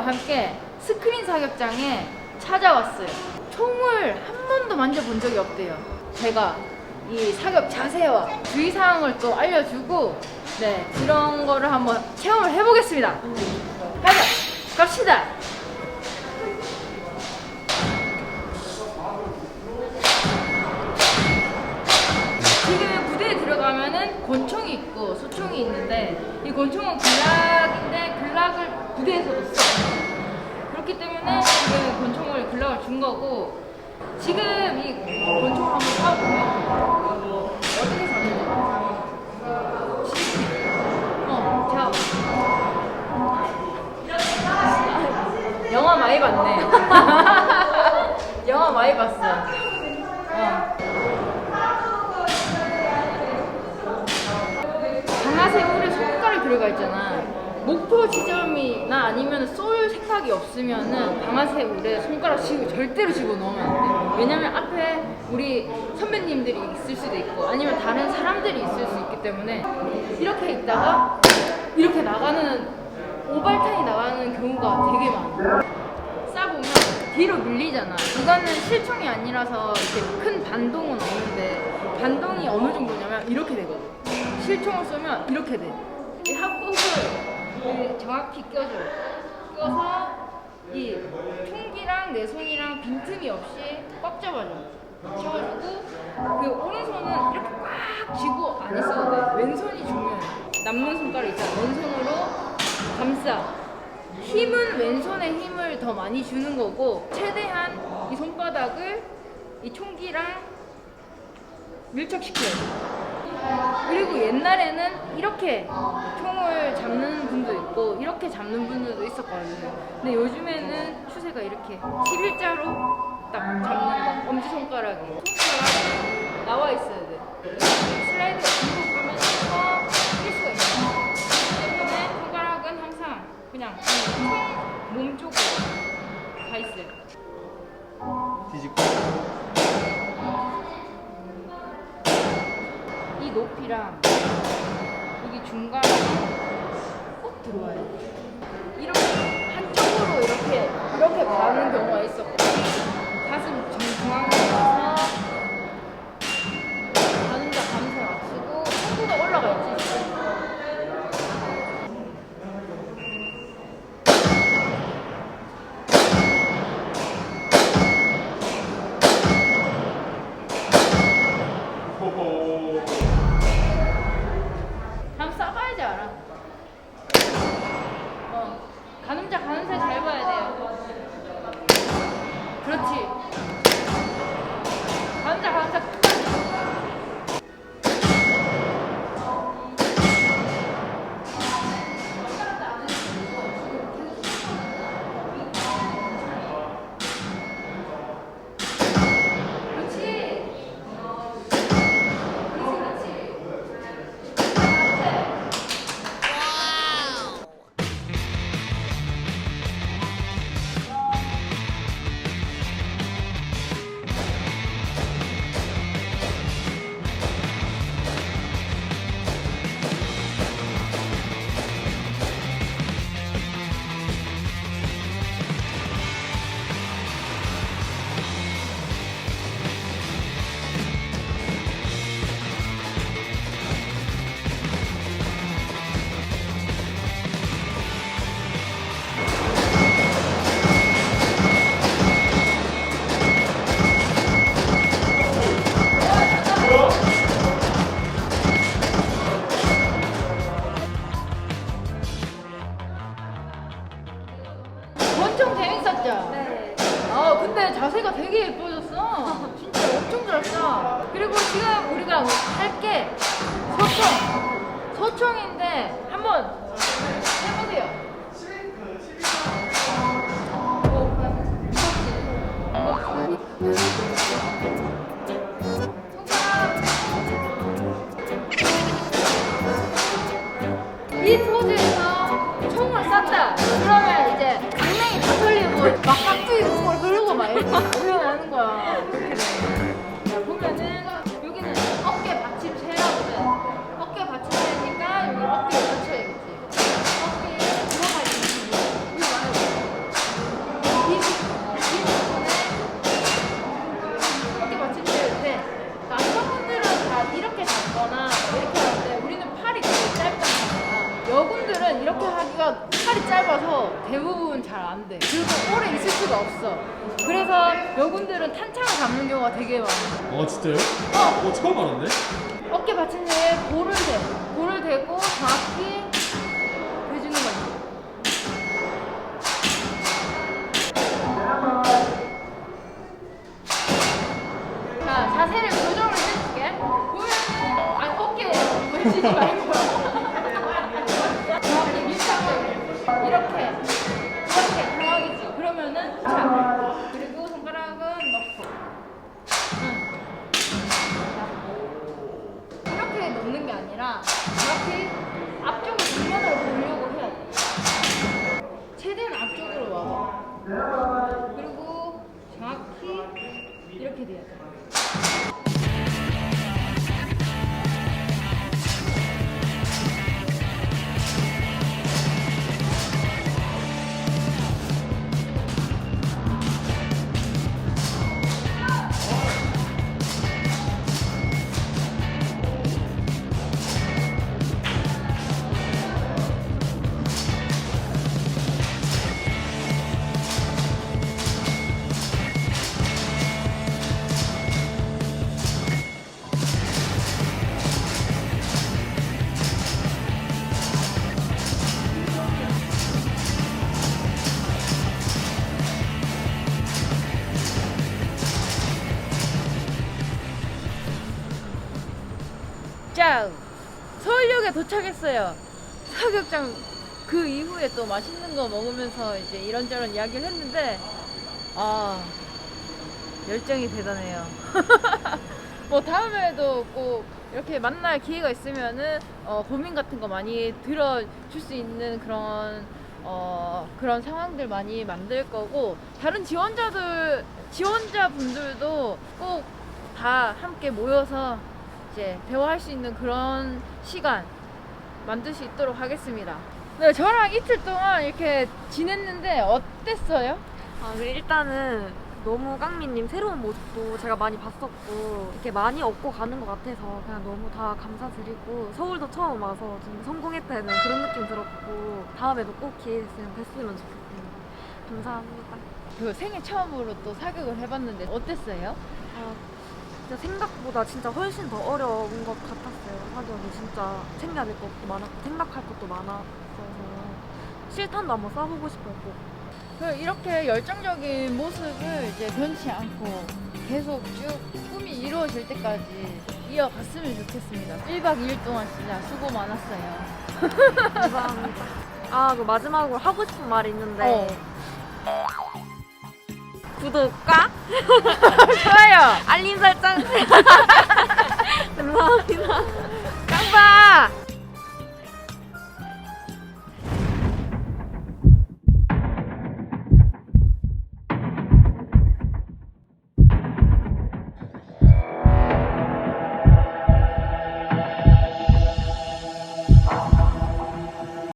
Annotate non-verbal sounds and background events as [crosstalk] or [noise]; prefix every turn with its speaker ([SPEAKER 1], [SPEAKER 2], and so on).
[SPEAKER 1] 함께 스크린 사격장에 찾아왔어요. 총을 한 번도 만져본 적이 없대요. 제가 이 사격 자세와 주의사항을 또 알려주고 네 그런 거를 한번 체험을 해보겠습니다. 가자 갑시다. 권총이 있고 소총이 있는데 이 권총은 글락인데 글락을 부대에서도 써. 그렇기 때문에 지금 권총을 글락을 준 거고 지금 이 권총을 한번 쏴보면 어떻게 잡는 거야? 어, 자. 영화 많이 봤네. [laughs] 영화 많이 봤어. 어. 강화색 홀에 손가락이 들어가 있잖아. 목표 지점이나 아니면 쏠 생각이 없으면은 방아쇠 물에 손가락 쥐고 절대로 집어 넣으면 안 돼. 왜냐면 앞에 우리 선배님들이 있을 수도 있고 아니면 다른 사람들이 있을 수 있기 때문에 이렇게 있다가 이렇게 나가는 오발탄이 나가는 경우가 되게 많아. 쏴보면 뒤로 밀리잖아. 이거는 실총이 아니라서 이렇게 큰 반동은 없는데 반동이 어느 정도냐면 이렇게 되거든. 실총을 쏘면 이렇게 돼. 이 합복을 그 정확히 껴줘. 껴서 이 총기랑 내 손이랑 빈틈이 없이 꽉 잡아줘. 잡아주고 그 오른손은 이렇게 꽉 쥐고 안 있어도 돼. 왼손이 중요해. 남는 손가락 있잖아. 왼손으로 감싸. 힘은 왼손에 힘을 더 많이 주는 거고 최대한 이 손바닥을 이 총기랑 밀착시켜야 돼. 그리고 옛날에는 이렇게 총을 잡는 분도 있고 이렇게 잡는 분들도 있었거든요. 근데 요즘에는 추세가 이렇게 11자로 딱 잡는 거. 엄지손가락이. 손가락 나와 있어야 돼. 슬라이드가 뒤로 가면서 뛸 수가 있어요. 때문에 손가락은 항상 그냥 총몸 쪽으로 가 있어요.
[SPEAKER 2] 뒤집고
[SPEAKER 1] 이 높이랑 여기 중간에 꼭 들어와야 돼. 이렇게 한쪽으로 이렇게 이렇게 가는 경우가 있었고 엄청 재밌었죠? 네. 아 근데 자세가 되게 예뻐졌어. 진짜 엄청 잘했어. 그리고 지금 우리가 할 게 소총. 소총인데 한번 해보세요. 어, 무섭지? 여군들은 탄창을 잡는 경우가 되게 많아.
[SPEAKER 2] 아 진짜요? 어 처음 알았네.
[SPEAKER 1] 어깨 받친 데에 볼을 대. 볼을 대고 정확히 대주는 거지. 자, 자세를 교정을 해줄게. 보면은, 아니, 어깨 외치지 말고. 넣는 게 자, 서울역에 도착했어요. 사격장 그 이후에 또 맛있는 거 먹으면서 이제 이런저런 이야기를 했는데, 아, 열정이 대단해요. [laughs] 뭐 다음에도 꼭 이렇게 만날 기회가 있으면은 어, 고민 같은 거 많이 들어줄 수 있는 그런 어, 그런 상황들 많이 만들 거고 다른 지원자들 지원자 분들도 꼭 다 함께 모여서 이제 대화할 수 있는 그런 시간 만들 수 있도록 하겠습니다. 네, 저랑 이틀 동안 이렇게 지냈는데 어땠어요?
[SPEAKER 3] 아, 그리고 일단은 너무 깡미님 새로운 모습도 제가 많이 봤었고 이렇게 많이 얻고 가는 것 같아서 그냥 너무 다 감사드리고 서울도 처음 와서 좀 성공했다는 그런 느낌 들었고 다음에도 꼭 기회 있으면 뵀으면 좋겠습니다. 감사합니다.
[SPEAKER 1] 그 생애 처음으로 또 사격을 해봤는데 어땠어요?
[SPEAKER 3] 아, 진짜 생각보다 진짜 훨씬 더 어려운 것 같았어요. 사격이 진짜 챙겨야 될 것도 많았고 생각할 것도 많았어서 실탄도 한번 쏴보고 싶었고
[SPEAKER 1] 그 이렇게 열정적인 모습을 이제 변치 않고 계속 쭉 꿈이 이루어질 때까지 이어갔으면 좋겠습니다. 1박 2일 동안 진짜 수고 많았어요. [laughs]
[SPEAKER 3] 감사합니다. 아, 그 마지막으로 하고 싶은 말이 있는데
[SPEAKER 1] 어.
[SPEAKER 3] 구독과 [laughs]
[SPEAKER 1] 좋아요!
[SPEAKER 3] 알림 설정 [laughs] 감사합니다.
[SPEAKER 1] 깡바!